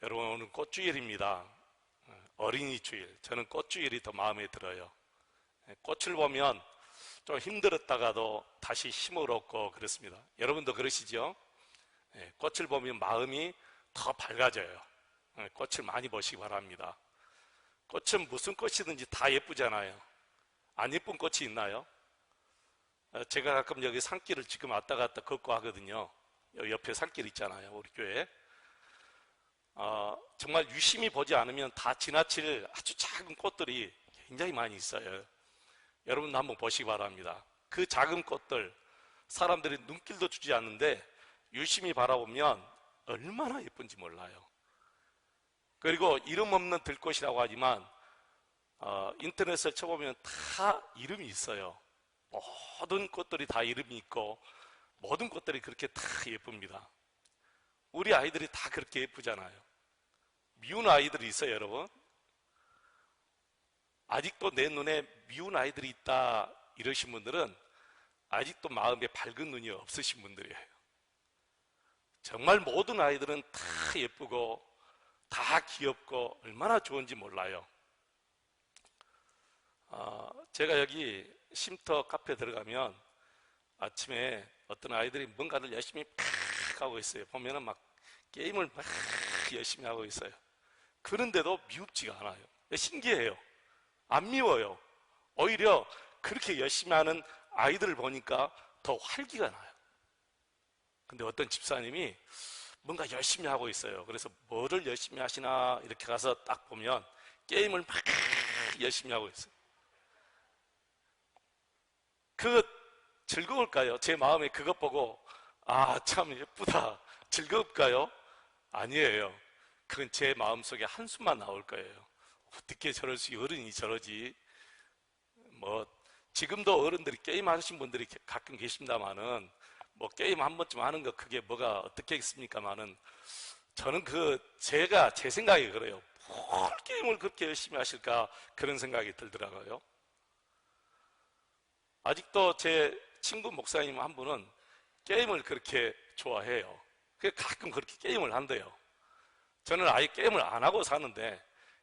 여러분 오늘 꽃주일입니다. 어린이 주일. 저는 꽃주일이 더 마음에 들어요. 꽃을 보면 좀 힘들었다가도 다시 힘을 얻고 그렇습니다. 여러분도 그러시죠? 예, 꽃을 보면 마음이 더 밝아져요. 예, 꽃을 많이 보시기 바랍니다. 꽃은 무슨 꽃이든지 다 예쁘잖아요. 안 예쁜 꽃이 있나요? 어, 제가 가끔 여기 산길을 지금 왔다 갔다 걷고 하거든요. 옆에 산길 있잖아요. 우리 교회. 어, 정말 유심히 보지 않으면 다 지나칠 아주 작은 꽃들이 굉장히 많이 있어요. 여러분도 한번 보시기 바랍니다. 그 작은 꽃들, 사람들이 눈길도 주지 않는데 유심히 바라보면 얼마나 예쁜지 몰라요. 그리고 이름 없는 들꽃이라고 하지만 어, 인터넷을 쳐보면 다 이름이 있어요. 모든 꽃들이 다 이름이 있고 모든 꽃들이 그렇게 다 예쁩니다. 우리 아이들이 다 그렇게 예쁘잖아요. 미운 아이들이 있어요, 여러분. 아직도 내 눈에 미운 아이들이 있다 이러신 분들은 아직도 마음에 밝은 눈이 없으신 분들이에요. 정말 모든 아이들은 다 예쁘고 다 귀엽고 얼마나 좋은지 몰라요. 어, 제가 여기 쉼터 카페 들어가면 아침에 어떤 아이들이 뭔가를 열심히 팍 하고 있어요. 보면은 막 게임을 막 열심히 하고 있어요. 그런데도 미흡지가 않아요. 신기해요. 안 미워요. 오히려 그렇게 열심히 하는 아이들을 보니까 더 활기가 나요. 근데 어떤 집사님이 뭔가 열심히 하고 있어요. 그래서 뭐를 열심히 하시나 이렇게 가서 딱 보면 게임을 막 열심히 하고 있어요. 그 즐거울까요? 제 마음에 그것 보고 아 참 예쁘다 즐거울까요? 아니에요. 그건 제 마음속에 한숨만 나올 거예요. 어떻게 저럴 수 어른이 저러지? 뭐 지금도 어른들이 게임 하신 분들이 가끔 계십니다만은 뭐 게임 한 번쯤 하는 거 그게 뭐가 어떻게 있습니까만은 저는 그 제가 제 생각이 그래요. 뭘 게임을 그렇게 열심히 하실까 그런 생각이 들더라고요. 아직도 제 친구 목사님 한 분은 게임을 그렇게 좋아해요. 그 가끔 그렇게 게임을 한대요. 저는 아예 게임을 안 하고 사는데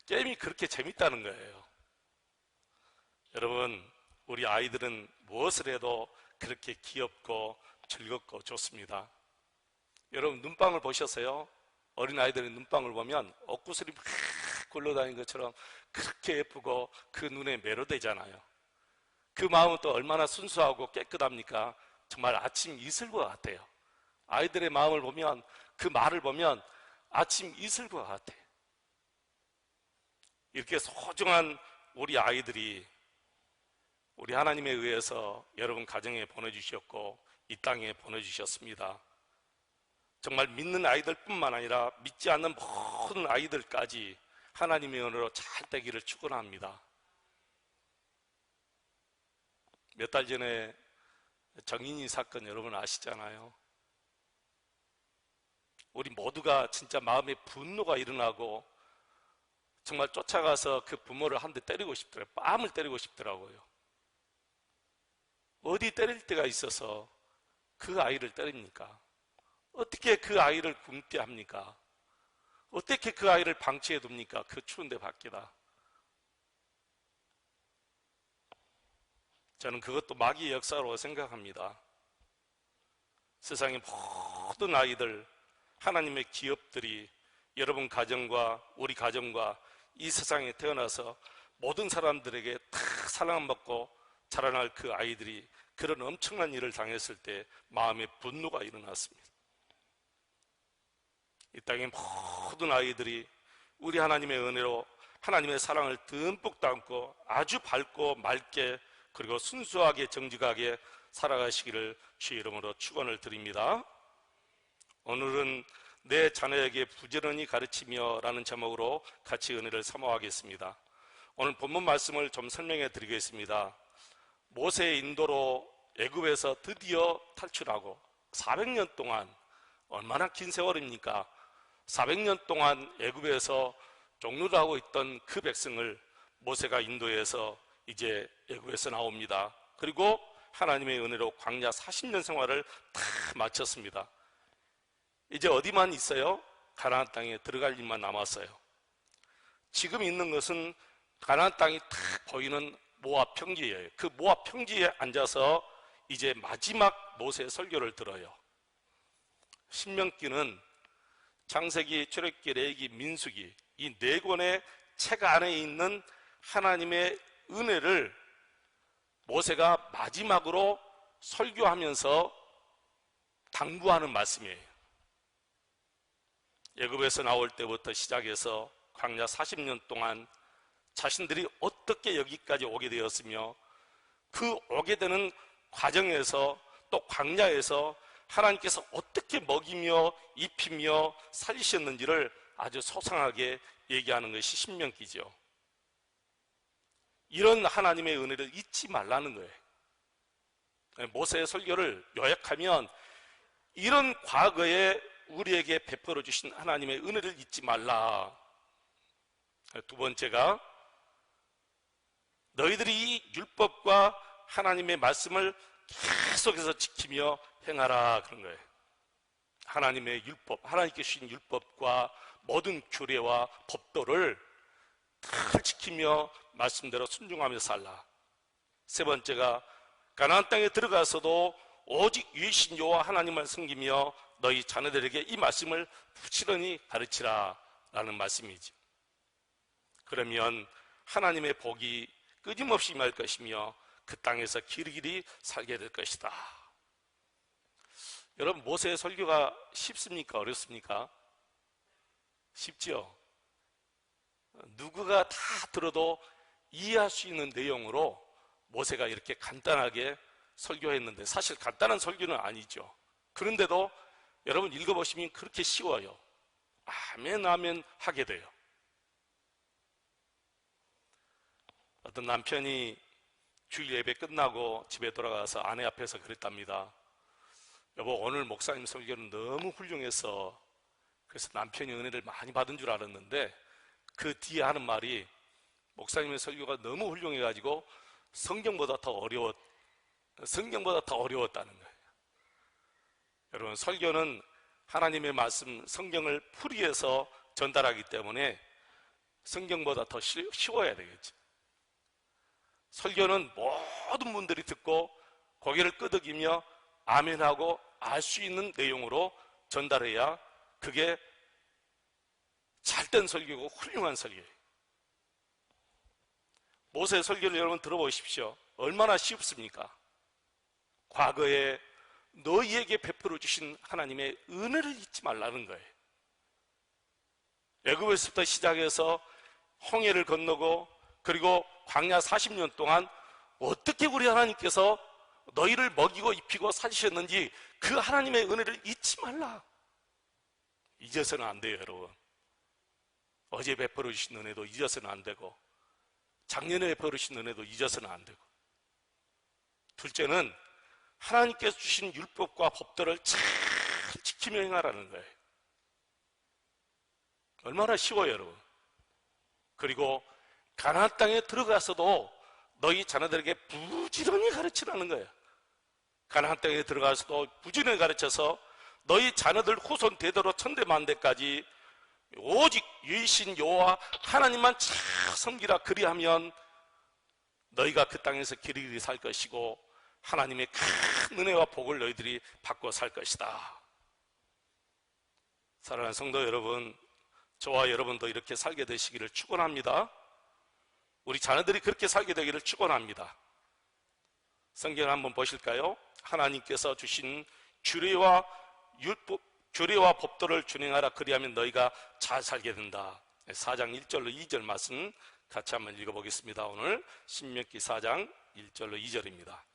게임이 그렇게 재밌다는 거예요. 여러분, 우리 아이들은 무엇을 해도 그렇게 귀엽고 즐겁고 좋습니다. 여러분, 눈방울 보셨어요? 어린 아이들의 눈방울 보면 옷구슬이 막 굴러다니는 것처럼 그렇게 예쁘고 그 눈에 매료되잖아요. 그 마음은 또 얼마나 순수하고 깨끗합니까? 정말 아침 이슬과 같아요. 아이들의 마음을 보면 그 말을 보면 아침 이슬과 같아. 이렇게 소중한 우리 아이들이 우리 하나님에 의해서 여러분 가정에 보내주셨고 이 땅에 보내주셨습니다. 정말 믿는 아이들뿐만 아니라 믿지 않는 모든 아이들까지 하나님의 은혜로 잘 되기를 축원합니다. 몇 달 전에 정인이 사건 여러분 아시잖아요. 우리 모두가 진짜 마음에 분노가 일어나고 정말 쫓아가서 그 부모를 한 대 때리고 싶더라고요. 뺨을 때리고 싶더라고요. 어디 때릴 때가 있어서 그 아이를 때립니까? 어떻게 그 아이를 굶게 합니까? 어떻게 그 아이를 방치해 둡니까? 그 추운데 밖에다. 저는 그것도 마귀의 역사로 생각합니다. 세상의 모든 아이들, 하나님의 기업들이 여러분 가정과 우리 가정과 이 세상에 태어나서 모든 사람들에게 다 사랑받고 자라날 그 아이들이 그런 엄청난 일을 당했을 때 마음에 분노가 일어났습니다. 이 땅의 모든 아이들이 우리 하나님의 은혜로 하나님의 사랑을 듬뿍 담고 아주 밝고 맑게 그리고 순수하게 정직하게 살아가시기를 주의 이름으로 축원을 드립니다. 오늘은 내 자녀에게 부지런히 가르치며 라는 제목으로 같이 은혜를 사모하겠습니다. 오늘 본문 말씀을 좀 설명해 드리겠습니다. 모세의 인도로 애굽에서 드디어 탈출하고 400년 동안 얼마나 긴 세월입니까? 400년 동안 애굽에서 종로를 하고 있던 그 백성을 모세가 인도해서 이제 애굽에서 나옵니다. 그리고 하나님의 은혜로 광야 40년 생활을 다 마쳤습니다. 이제 어디만 있어요? 가나안 땅에 들어갈 일만 남았어요. 지금 있는 것은 가나안 땅이 탁 보이는 모압 평지예요. 그 모압 평지에 앉아서 이제 마지막 모세 설교를 들어요. 신명기는 장세기, 출애굽기, 레기, 민수기 이 네 권의 책 안에 있는 하나님의 은혜를 모세가 마지막으로 설교하면서 당부하는 말씀이에요. 예굽에서 나올 때부터 시작해서 광야 40년 동안 자신들이 어떻게 여기까지 오게 되었으며 그 오게 되는 과정에서 또 광야에서 하나님께서 어떻게 먹이며 입히며 살리셨는지를 아주 소상하게 얘기하는 것이 신명기죠. 이런 하나님의 은혜를 잊지 말라는 거예요. 모세의 설교를 요약하면 이런 과거에 우리에게 베풀어 주신 하나님의 은혜를 잊지 말라. 두 번째가 너희들이 이 율법과 하나님의 말씀을 계속해서 지키며 행하라 그런 거예요. 하나님의 율법, 하나님께 주신 율법과 모든 규례와 법도를 다 지키며 말씀대로 순종하며 살라. 세 번째가 가나안 땅에 들어가서도 오직 유이신 여호와 하나님을 섬기며 너희 자녀들에게 이 말씀을 부지런히 가르치라 라는 말씀이죠. 그러면 하나님의 복이 끊임없이 임할 것이며 그 땅에서 길이길이 살게 될 것이다. 여러분 모세의 설교가 쉽습니까? 어렵습니까? 쉽죠? 누구가 다 들어도 이해할 수 있는 내용으로 모세가 이렇게 간단하게 설교했는데 사실 간단한 설교는 아니죠. 그런데도 여러분 읽어보시면 그렇게 쉬워요. 아멘, 아멘 하게 돼요. 어떤 남편이 주일 예배 끝나고 집에 돌아가서 아내 앞에서 그랬답니다. 여보, 오늘 목사님 설교는 너무 훌륭해서 그래서 남편이 은혜를 많이 받은 줄 알았는데 그 뒤에 하는 말이 목사님의 설교가 너무 훌륭해가지고 성경보다 더 어려웠, 성경보다 더 어려웠다는 거예요. 여러분, 설교는 하나님의 말씀, 성경을 풀이해서 전달하기 때문에 성경보다 더 쉬워야 되겠죠. 설교는 모든 분들이 듣고 고개를 끄덕이며 아멘하고 알 수 있는 내용으로 전달해야 그게 잘된 설교고 훌륭한 설교예요. 모세 설교를 여러분 들어보십시오. 얼마나 쉽습니까? 과거에 너희에게 베풀어 주신 하나님의 은혜를 잊지 말라는 거예요. 애굽에서부터 시작해서 홍해를 건너고 그리고 광야 40년 동안 어떻게 우리 하나님께서 너희를 먹이고 입히고 살리셨는지 그 하나님의 은혜를 잊지 말라. 잊어서는 안 돼요, 여러분. 어제 베풀어 주신 은혜도 잊어서는 안 되고 작년에 베푸신 은혜도 잊어서는 안 되고 둘째는 하나님께서 주신 율법과 법들을 잘 지키며 행하라는 거예요. 얼마나 쉬워요, 여러분. 그리고 가나안 땅에 들어가서도 너희 자녀들에게 부지런히 가르치라는 거예요. 가나안 땅에 들어가서도 부지런히 가르쳐서 너희 자녀들 후손 대대로 천대만대까지 오직 유이신 여호와 하나님만 잘 섬기라 그리하면 너희가 그 땅에서 길이길이 살 것이고 하나님의 큰 은혜와 복을 너희들이 받고 살 것이다. 사랑하는 성도 여러분, 저와 여러분도 이렇게 살게 되시기를 축원합니다. 우리 자녀들이 그렇게 살게 되기를 축원합니다. 성경을 한번 보실까요? 하나님께서 주신 규례와 율법 규례와 법도를 준행하라 그리하면 너희가 잘 살게 된다. 4장 1절로 2절 말씀 같이 한번 읽어보겠습니다. 오늘 신명기 4장 1절로 2절입니다.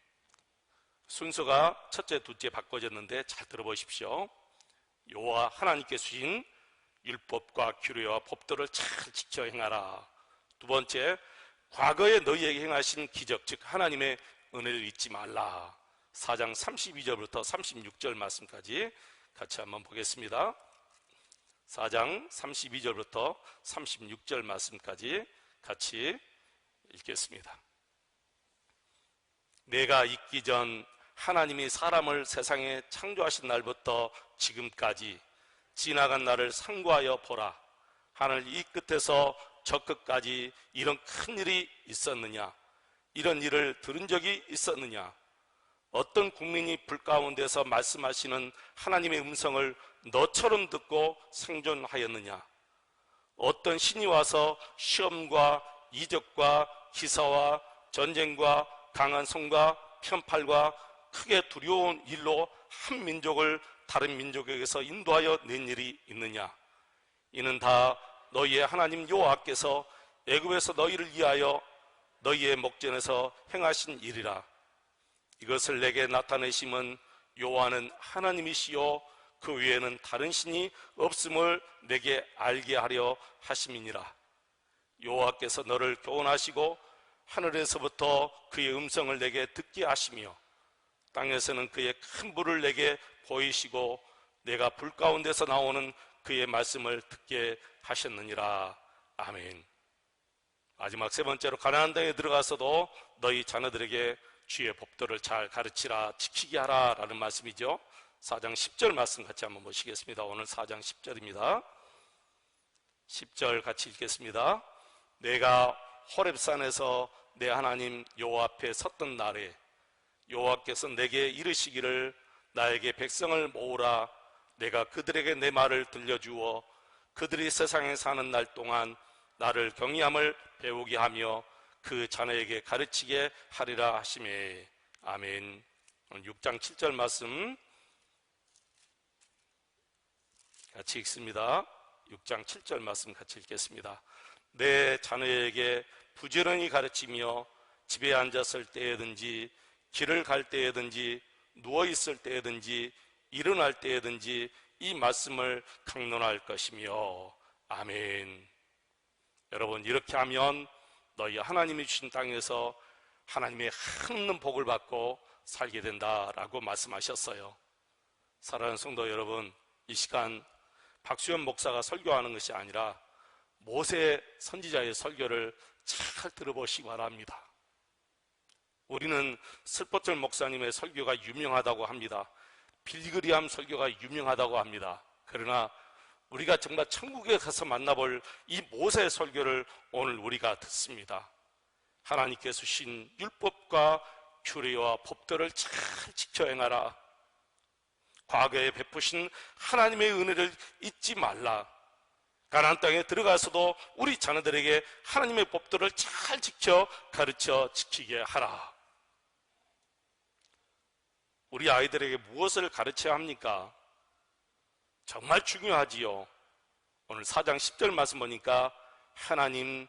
순서가 첫째, 둘째 바꿔졌는데 잘 들어보십시오. 여호와 하나님께 주신 율법과 규례와 법도를 잘 지켜 행하라. 두 번째, 과거에 너희에게 행하신 기적, 즉 하나님의 은혜를 잊지 말라. 4장 32절부터 36절 말씀까지 같이 한번 보겠습니다. 4장 32절부터 36절 말씀까지 같이 읽겠습니다. 내가 있기 전 하나님이 사람을 세상에 창조하신 날부터 지금까지 지나간 날을 상고하여 보라. 하늘 이 끝에서 저 끝까지 이런 큰 일이 있었느냐? 이런 일을 들은 적이 있었느냐? 어떤 국민이 불 가운데서 말씀하시는 하나님의 음성을 너처럼 듣고 생존하였느냐? 어떤 신이 와서 시험과 이적과 기사와 전쟁과 강한 손과 편팔과 크게 두려운 일로 한 민족을 다른 민족에게서 인도하여 낸 일이 있느냐? 이는 다 너희의 하나님 여호와께서 애굽에서 너희를 위하여 너희의 목전에서 행하신 일이라. 이것을 내게 나타내심은 여호와는 하나님이시요 그 외에는 다른 신이 없음을 내게 알게 하려 하심이니라. 여호와께서 너를 교훈하시고 하늘에서부터 그의 음성을 내게 듣게 하시며 땅에서는 그의 큰 불을 내게 보이시고 내가 불 가운데서 나오는 그의 말씀을 듣게 하셨느니라. 아멘. 마지막 세 번째로 가나안 땅에 들어가서도 너희 자녀들에게 주의 법도를 잘 가르치라 지키게 하라라는 말씀이죠. 4장 10절 말씀 같이 한번 보시겠습니다. 오늘 4장 10절입니다. 10절 같이 읽겠습니다. 내가 호렙산에서 내 하나님 여호와 앞에 섰던 날에 여호와께서 내게 이르시기를 나에게 백성을 모으라 내가 그들에게 내 말을 들려주어 그들이 세상에 사는 날 동안 나를 경외함을 배우게 하며 그 자녀에게 가르치게 하리라 하심에 아멘. 6장 7절 말씀 같이 읽습니다. 6장 7절 말씀 같이 읽겠습니다. 내 자녀에게 부지런히 가르치며 집에 앉았을 때에든지 길을 갈 때에든지 누워 있을 때에든지 일어날 때에든지 이 말씀을 강론할 것이며 아멘. 여러분 이렇게 하면 너희 하나님이 주신 땅에서 하나님의 한없는 복을 받고 살게 된다라고 말씀하셨어요. 사랑하는 성도 여러분, 이 시간 박수현 목사가 설교하는 것이 아니라 모세 선지자의 설교를 잘 들어보시기 바랍니다. 우리는 슬퍼절 목사님의 설교가 유명하다고 합니다. 빌그리암 설교가 유명하다고 합니다. 그러나 우리가 정말 천국에 가서 만나볼 이 모세 설교를 오늘 우리가 듣습니다. 하나님께서 주신 율법과 규례와 법들을 잘 지켜 행하라. 과거에 베푸신 하나님의 은혜를 잊지 말라. 가나안 땅에 들어가서도 우리 자녀들에게 하나님의 법들을 잘 지켜 가르쳐 지키게 하라. 우리 아이들에게 무엇을 가르쳐야 합니까? 정말 중요하지요. 오늘 4장 10절 말씀 보니까 하나님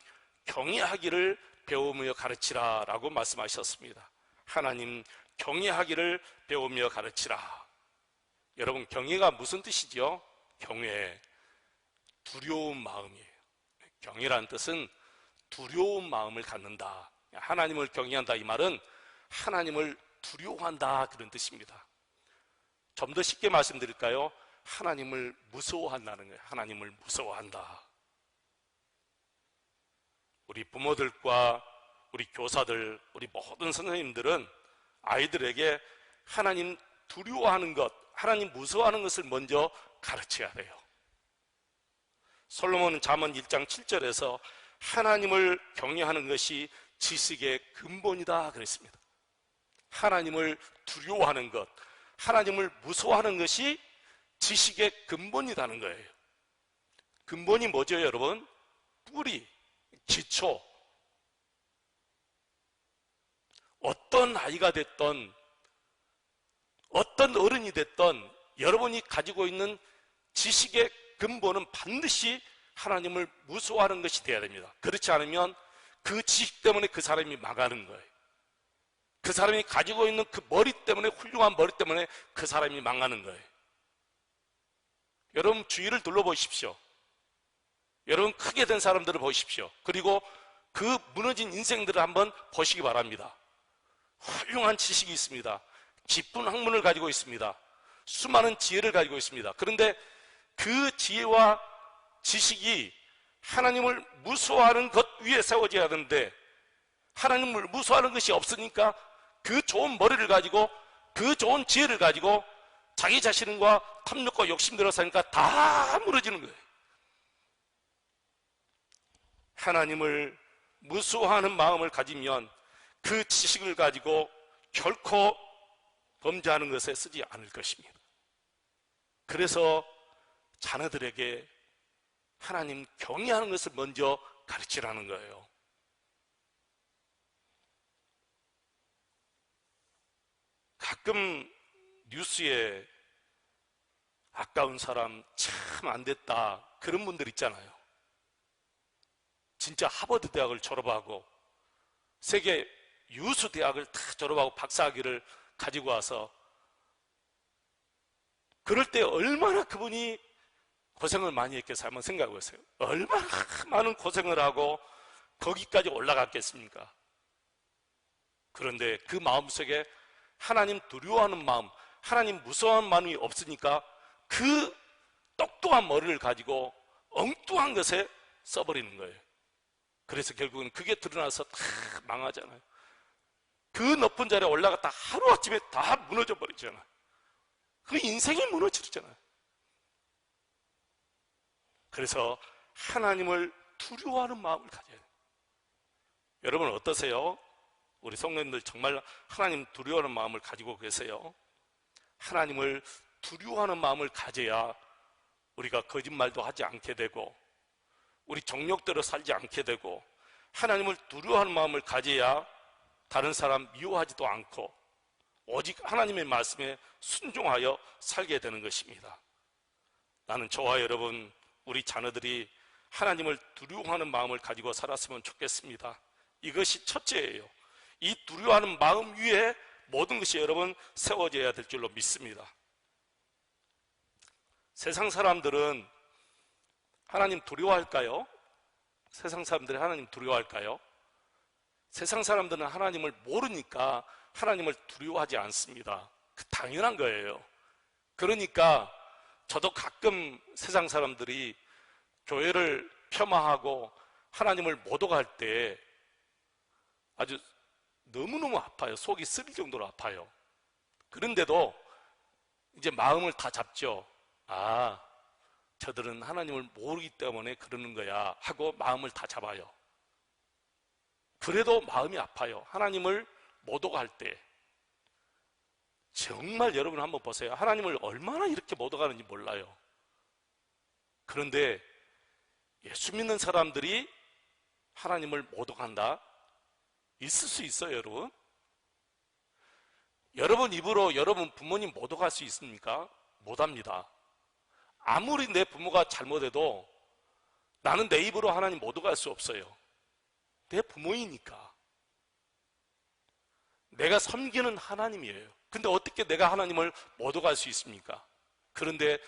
경외하기를 배우며 가르치라 라고 말씀하셨습니다. 하나님 경외하기를 배우며 가르치라. 여러분 경외가 무슨 뜻이죠? 경외 두려운 마음이에요. 경외란 뜻은 두려운 마음을 갖는다. 하나님을 경외한다 이 말은 하나님을 두려워한다 그런 뜻입니다. 좀 더 쉽게 말씀드릴까요? 하나님을 무서워한다는 거예요. 하나님을 무서워한다. 우리 부모들과 우리 교사들, 우리 모든 선생님들은 아이들에게 하나님 두려워하는 것, 하나님 무서워하는 것을 먼저 가르쳐야 돼요. 솔로몬은 잠언 1장 7절에서 하나님을 경외하는 것이 지식의 근본이다 그랬습니다. 하나님을 두려워하는 것, 하나님을 무서워하는 것이 지식의 근본이라는 거예요. 근본이 뭐죠, 여러분? 뿌리, 기초. 어떤 아이가 됐던, 어떤 어른이 됐던 여러분이 가지고 있는 지식의 근본은 반드시 하나님을 무서워하는 것이 되어야 됩니다. 그렇지 않으면 그 지식 때문에 그 사람이 망하는 거예요. 그 사람이 가지고 있는 그 머리 때문에 훌륭한 머리 때문에 그 사람이 망하는 거예요. 여러분 주위를 둘러보십시오. 여러분 크게 된 사람들을 보십시오. 그리고 그 무너진 인생들을 한번 보시기 바랍니다. 훌륭한 지식이 있습니다. 깊은 학문을 가지고 있습니다. 수많은 지혜를 가지고 있습니다. 그런데 그 지혜와 지식이 하나님을 무서워하는 것 위에 세워져야 하는데 하나님을 무서워하는 것이 없으니까 그 좋은 머리를 가지고 그 좋은 지혜를 가지고 자기 자신과 탐욕과 욕심대로 사니까 다 무너지는 거예요. 하나님을 무수하는 마음을 가지면 그 지식을 가지고 결코 범죄하는 것에 쓰지 않을 것입니다. 그래서 자녀들에게 하나님 경외하는 것을 먼저 가르치라는 거예요. 가끔 뉴스에 아까운 사람 참 안 됐다 그런 분들 있잖아요. 진짜 하버드 대학을 졸업하고 세계 유수 대학을 다 졸업하고 박사학위를 가지고 와서 그럴 때 얼마나 그분이 고생을 많이 했겠어요? 한번 생각해 보세요. 얼마나 많은 고생을 하고 거기까지 올라갔겠습니까? 그런데 그 마음속에 하나님 두려워하는 마음, 하나님 무서워하는 마음이 없으니까 그 똑똑한 머리를 가지고 엉뚱한 것에 써버리는 거예요. 그래서 결국은 그게 드러나서 다 망하잖아요. 그 높은 자리에 올라갔다 하루아침에 다 무너져 버리잖아요. 그 인생이 무너지잖아요. 그래서 하나님을 두려워하는 마음을 가져야 돼요. 여러분 어떠세요? 우리 성도님들 정말 하나님 두려워하는 마음을 가지고 계세요? 하나님을 두려워하는 마음을 가져야 우리가 거짓말도 하지 않게 되고 우리 정욕대로 살지 않게 되고 하나님을 두려워하는 마음을 가져야 다른 사람 미워하지도 않고 오직 하나님의 말씀에 순종하여 살게 되는 것입니다. 나는 저와 여러분 우리 자녀들이 하나님을 두려워하는 마음을 가지고 살았으면 좋겠습니다. 이것이 첫째예요. 이 두려워하는 마음 위에 모든 것이 여러분 세워져야 될 줄로 믿습니다. 세상 사람들은 하나님 두려워할까요? 세상 사람들이 하나님 두려워할까요? 세상 사람들은 하나님을 모르니까 하나님을 두려워하지 않습니다. 그 당연한 거예요. 그러니까 저도 가끔 세상 사람들이 교회를 폄하하고 하나님을 모독할 때 아주 너무너무 아파요. 속이 쓰릴 정도로 아파요. 그런데도 이제 마음을 다 잡죠. 아, 저들은 하나님을 모르기 때문에 그러는 거야 하고 마음을 다 잡아요. 그래도 마음이 아파요. 하나님을 모독할 때. 정말 여러분 한번 보세요. 하나님을 얼마나 이렇게 모독하는지 몰라요. 그런데 예수 믿는 사람들이 하나님을 모독한다? 있을 수 있어요, 여러분? 여러분 입으로 여러분 부모님 모독할 수 있습니까? 못합니다. 아무리 내 부모가 잘못해도 나는 내 입으로 하나님 모독할 수 없어요. 내 부모이니까. 내가 섬기는 하나님이에요. 근데 어떻게 내가 하나님을 모독할 수 있습니까? 그런데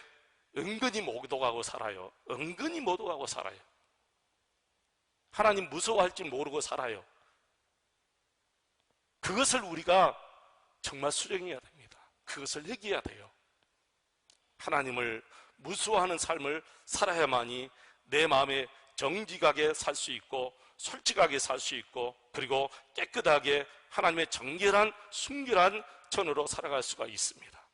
은근히 모독하고 살아요. 은근히 모독하고 살아요. 하나님 무서워할 줄 모르고 살아요. 그것을 우리가 정말 수정해야 됩니다. 그것을 회개해야 돼요. 하나님을 무수하는 삶을 살아야만이 내 마음에 정직하게 살 수 있고 솔직하게 살 수 있고 그리고 깨끗하게 하나님의 정결한 순결한 천으로 살아갈 수가 있습니다.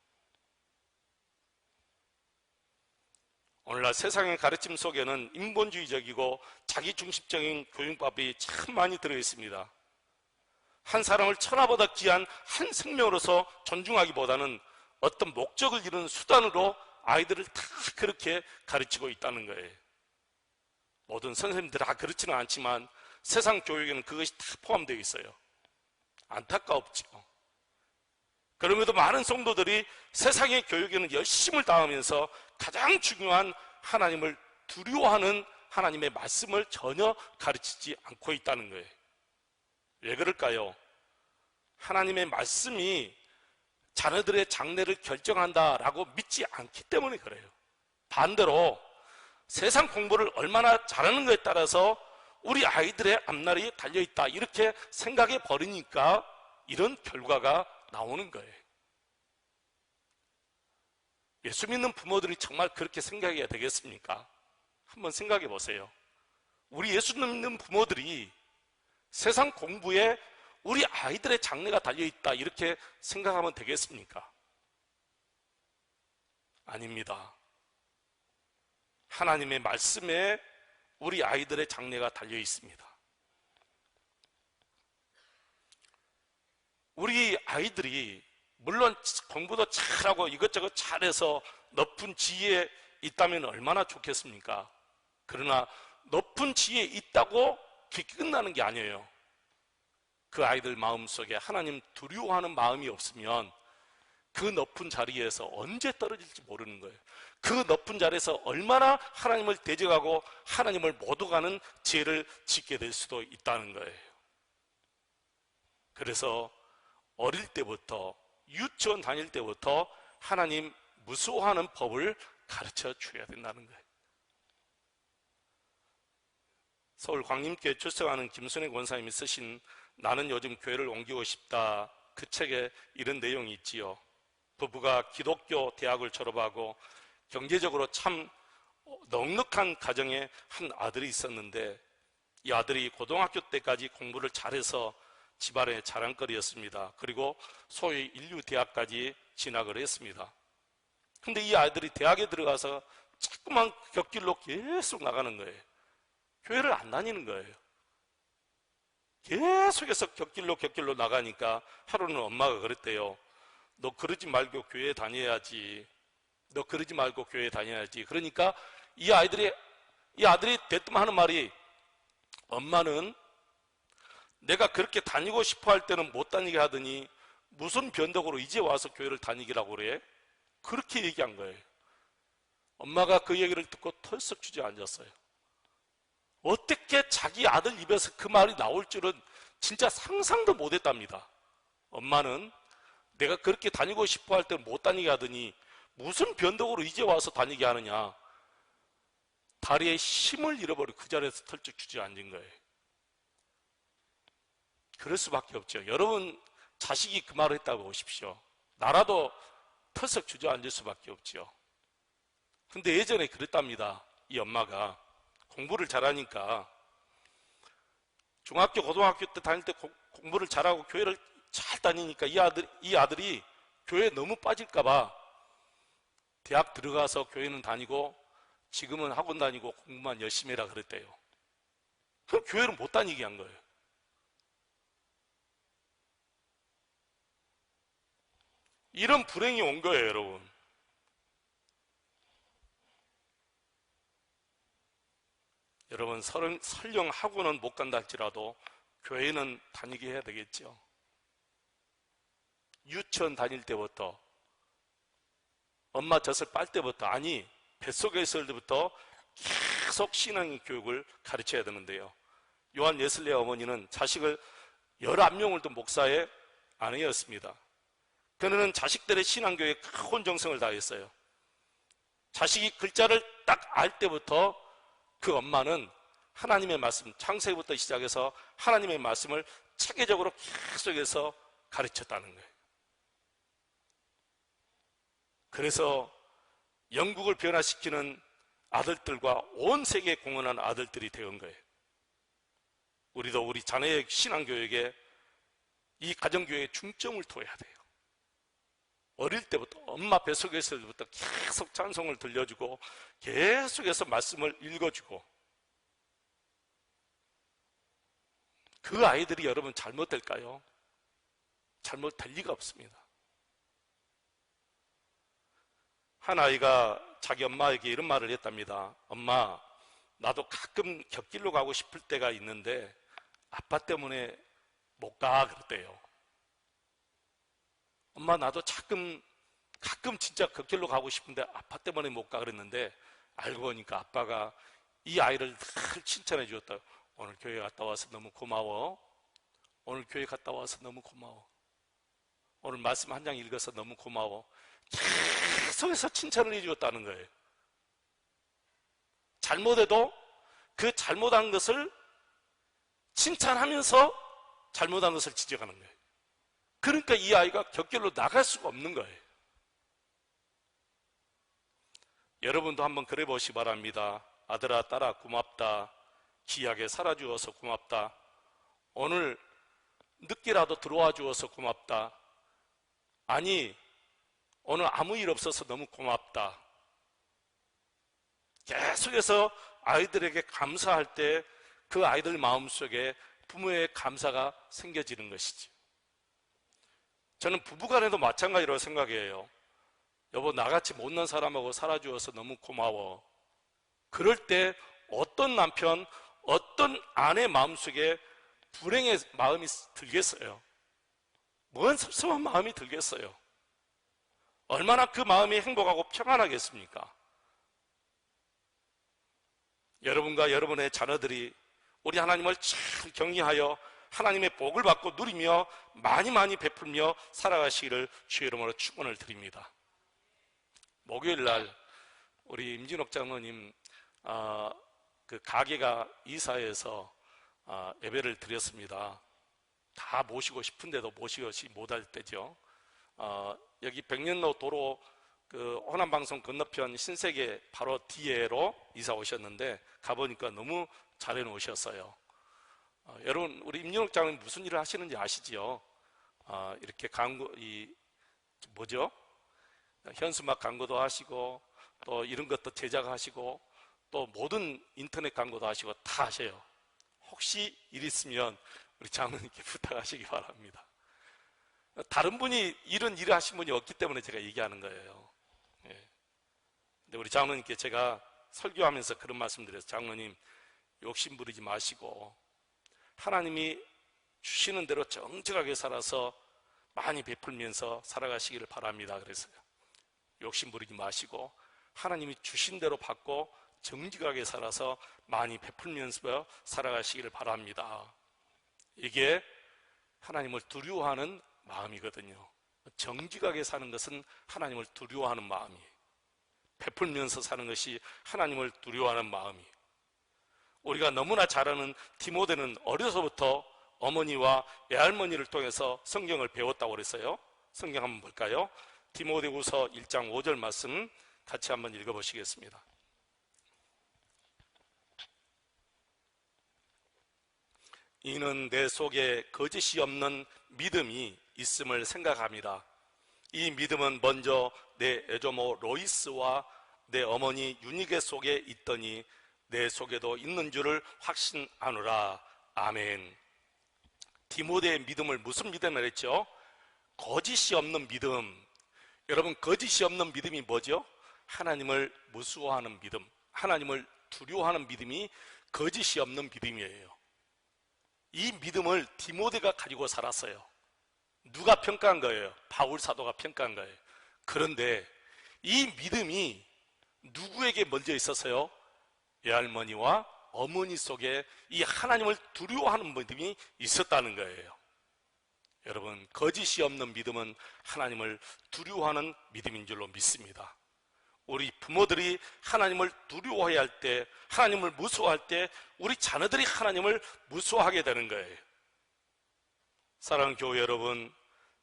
오늘날 세상의 가르침 속에는 인본주의적이고 자기중심적인 교육법이 참 많이 들어 있습니다. 한 사람을 천하보다 귀한 한 생명으로서 존중하기보다는 어떤 목적을 이루는 수단으로 아이들을 다 그렇게 가르치고 있다는 거예요. 모든 선생님들 다 그렇지는 않지만 세상 교육에는 그것이 다 포함되어 있어요. 안타까웠죠. 그럼에도 많은 성도들이 세상의 교육에는 열심을 다하면서 가장 중요한 하나님을 두려워하는 하나님의 말씀을 전혀 가르치지 않고 있다는 거예요. 왜 그럴까요? 하나님의 말씀이 자녀들의 장래를 결정한다라고 믿지 않기 때문에 그래요. 반대로 세상 공부를 얼마나 잘하는 것에 따라서 우리 아이들의 앞날이 달려있다. 이렇게 생각해 버리니까 이런 결과가 나오는 거예요. 예수 믿는 부모들이 정말 그렇게 생각해야 되겠습니까? 한번 생각해 보세요. 우리 예수 믿는 부모들이 세상 공부에 우리 아이들의 장래가 달려있다. 이렇게 생각하면 되겠습니까? 아닙니다. 하나님의 말씀에 우리 아이들의 장래가 달려 있습니다. 우리 아이들이 물론 공부도 잘하고 이것저것 잘해서 높은 지위에 있다면 얼마나 좋겠습니까? 그러나 높은 지위에 있다고 끝나는 게 아니에요. 그 아이들 마음속에 하나님 두려워하는 마음이 없으면 그 높은 자리에서 언제 떨어질지 모르는 거예요. 그 높은 자리에서 얼마나 하나님을 대적하고 하나님을 못 오가는 죄를 짓게 될 수도 있다는 거예요. 그래서 어릴 때부터 유치원 다닐 때부터 하나님 무서워하는 법을 가르쳐 줘야 된다는 거예요. 서울 광림교회 출석하는 김순애 권사님이 쓰신 나는 요즘 교회를 옮기고 싶다 그 책에 이런 내용이 있지요. 부부가 기독교 대학을 졸업하고 경제적으로 참 넉넉한 가정에 한 아들이 있었는데 이 아들이 고등학교 때까지 공부를 잘해서 집안의 자랑거리였습니다. 그리고 소위 인류 대학까지 진학을 했습니다. 근데 이 아이들이 대학에 들어가서 자꾸만 격길로 계속 나가는 거예요. 교회를 안 다니는 거예요. 계속해서 격길로 격길로 나가니까 하루는 엄마가 그랬대요. 너 그러지 말고 교회 다녀야지. 너 그러지 말고 교회 다녀야지. 그러니까 이 아이들이, 이 아들이 대뜸 하는 말이 엄마는 내가 그렇게 다니고 싶어 할 때는 못 다니게 하더니 무슨 변덕으로 이제 와서 교회를 다니기라고 그래? 그렇게 얘기한 거예요. 엄마가 그 얘기를 듣고 털썩 주저앉았어요. 어떻게 자기 아들 입에서 그 말이 나올 줄은 진짜 상상도 못 했답니다. 엄마는 내가 그렇게 다니고 싶어 할 때는 못 다니게 하더니 무슨 변덕으로 이제 와서 다니게 하느냐. 다리에 힘을 잃어버리고 그 자리에서 털쩍 주저앉은 거예요. 그럴 수밖에 없죠. 여러분 자식이 그 말을 했다고 보십시오. 나라도 털썩 주저앉을 수밖에 없죠. 근데 예전에 그랬답니다. 이 엄마가 공부를 잘하니까 중학교, 고등학교 때 다닐 때 공부를 잘하고 교회를 잘 다니니까 이 아들, 이 아들이 교회에 너무 빠질까봐 대학 들어가서 교회는 다니고 지금은 학원 다니고 공부만 열심히 해라 그랬대요. 그럼 교회를 못 다니게 한 거예요. 이런 불행이 온 거예요, 여러분. 여러분, 설령 학원은 못 간다 할지라도 교회는 다니게 해야 되겠죠. 유치원 다닐 때부터 엄마 젖을 빨 때부터 아니 뱃속에 있을 때부터 계속 신앙의 교육을 가르쳐야 되는데요. 요한 예슬레 어머니는 자식을 11명을 둔 목사의 아내였습니다. 그는 자식들의 신앙교육에 큰 정성을 다했어요. 자식이 글자를 딱 알 때부터 그 엄마는 하나님의 말씀, 창세기부터 시작해서 하나님의 말씀을 체계적으로 계속해서 가르쳤다는 거예요. 그래서 영국을 변화시키는 아들들과 온 세계에 공헌한 아들들이 되은 거예요. 우리도 우리 자녀의 신앙교육에 이 가정교육에 중점을 둬야 돼요. 어릴 때부터 엄마 뱃속에서 부터 계속 찬송을 들려주고 계속해서 말씀을 읽어주고 그 아이들이 여러분 잘못될까요? 잘못될 리가 없습니다. 한 아이가 자기 엄마에게 이런 말을 했답니다. 엄마, 나도 가끔 곁길로 가고 싶을 때가 있는데 아빠 때문에 못 가 그랬대요. 엄마 나도 가끔 가끔 진짜 곁길로 가고 싶은데 아빠 때문에 못 가 그랬는데 알고 보니까 아빠가 이 아이를 늘 칭찬해 주었다. 오늘 교회 갔다 와서 너무 고마워. 오늘 교회 갔다 와서 너무 고마워. 오늘 말씀 한 장 읽어서 너무 고마워. 계속해서 칭찬을 해주었다는 거예요. 잘못해도 그 잘못한 것을 칭찬하면서 잘못한 것을 지적하는 거예요. 그러니까 이 아이가 격결로 나갈 수가 없는 거예요. 여러분도 한번 그래 보시 바랍니다. 아들아, 딸아, 고맙다. 귀하게 살아주어서 고맙다. 오늘 늦게라도 들어와 주어서 고맙다. 아니, 오늘 아무 일 없어서 너무 고맙다. 계속해서 아이들에게 감사할 때 그 아이들 마음속에 부모의 감사가 생겨지는 것이지. 저는 부부간에도 마찬가지로 생각해요. 여보, 나같이 못난 사람하고 살아주어서 너무 고마워. 그럴 때 어떤 남편, 어떤 아내 마음속에 불행의 마음이 들겠어요? 뭔 섭섭한 마음이 들겠어요? 얼마나 그 마음이 행복하고 평안하겠습니까? 여러분과 여러분의 자녀들이 우리 하나님을 잘 경외하여 하나님의 복을 받고 누리며 많이 많이 베풀며 살아가시기를 주의 이름으로 축원을 드립니다. 목요일 날 우리 임진옥 장로님 어, 그 가게가 이사해서 어, 예배를 드렸습니다. 다 모시고 싶은데도 모시지 못할 때죠. 어, 여기 백년로 도로 그 호남방송 건너편 신세계 바로 뒤에로 이사 오셨는데 가보니까 너무 잘 해 놓으셨어요. 어, 여러분 우리 임윤옥 장은 무슨 일을 하시는지 아시지요? 어, 이렇게 광고 이 뭐죠? 현수막 광고도 하시고 또 이런 것도 제작하시고 또 모든 인터넷 광고도 하시고 다 하셔요. 혹시 일 있으면 우리 장로님께 부탁하시기 바랍니다. 다른 분이 이런 일을 하신 분이 없기 때문에 제가 얘기하는 거예요. 예. 근데 우리 장로님께 제가 설교하면서 그런 말씀 드려서 장로님 욕심 부리지 마시고 하나님이 주시는 대로 정직하게 살아서 많이 베풀면서 살아가시기를 바랍니다. 그랬어요. 욕심 부리지 마시고 하나님이 주신 대로 받고 정직하게 살아서 많이 베풀면서 살아가시기를 바랍니다. 이게 하나님을 두려워하는 마음이거든요. 정직하게 사는 것은 하나님을 두려워하는 마음이에요. 베풀면서 사는 것이 하나님을 두려워하는 마음이에요. 우리가 너무나 잘 아는 디모데는 어려서부터 어머니와 외할머니를 통해서 성경을 배웠다고 그랬어요. 성경 한번 볼까요? 디모데후서 1장 5절 말씀 같이 한번 읽어 보시겠습니다. 이는 내 속에 거짓이 없는 믿음이 있음을 생각합니다. 이 믿음은 먼저 내 애조모 로이스와 내 어머니 유니게 속에 있더니 내 속에도 있는 줄을 확신하노라. 아멘. 디모데의 믿음을 무슨 믿음을 했죠? 거짓이 없는 믿음. 여러분, 거짓이 없는 믿음이 뭐죠? 하나님을 무수워하는 믿음. 하나님을 두려워하는 믿음이 거짓이 없는 믿음이에요. 이 믿음을 디모데가 가지고 살았어요. 누가 평가한 거예요? 바울 사도가 평가한 거예요. 그런데 이 믿음이 누구에게 먼저 있었어요? 외할머니와 어머니 속에 이 하나님을 두려워하는 믿음이 있었다는 거예요. 여러분, 거짓이 없는 믿음은 하나님을 두려워하는 믿음인 줄로 믿습니다. 우리 부모들이 하나님을 두려워해야 할 때, 하나님을 무서워할 때, 우리 자녀들이 하나님을 무서워하게 되는 거예요. 사랑하는 교회 여러분,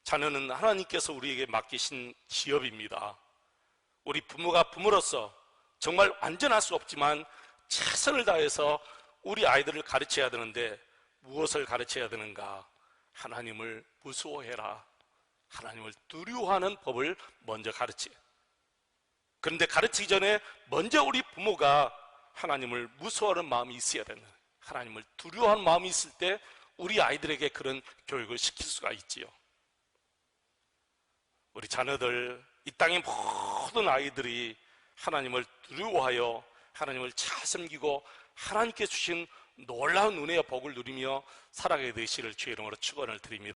자녀는 하나님께서 우리에게 맡기신 기업입니다. 우리 부모가 부모로서 정말 완전할 수 없지만 최선을 다해서 우리 아이들을 가르쳐야 되는데 무엇을 가르쳐야 되는가? 하나님을 무서워해라. 하나님을 두려워하는 법을 먼저 가르치. 그런데 가르치기 전에 먼저 우리 부모가 하나님을 무서워하는 마음이 있어야 되는 하나님을 두려워하는 마음이 있을 때 우리 아이들에게 그런 교육을 시킬 수가 있지요. 우리 자녀들, 이 땅의 모든 아이들이 하나님을 두려워하여 하나님을 잘 섬기고 하나님께 주신 놀라운 은혜와 복을 누리며 살아가게 되시를 주의 이름으로 축원을 드립니다.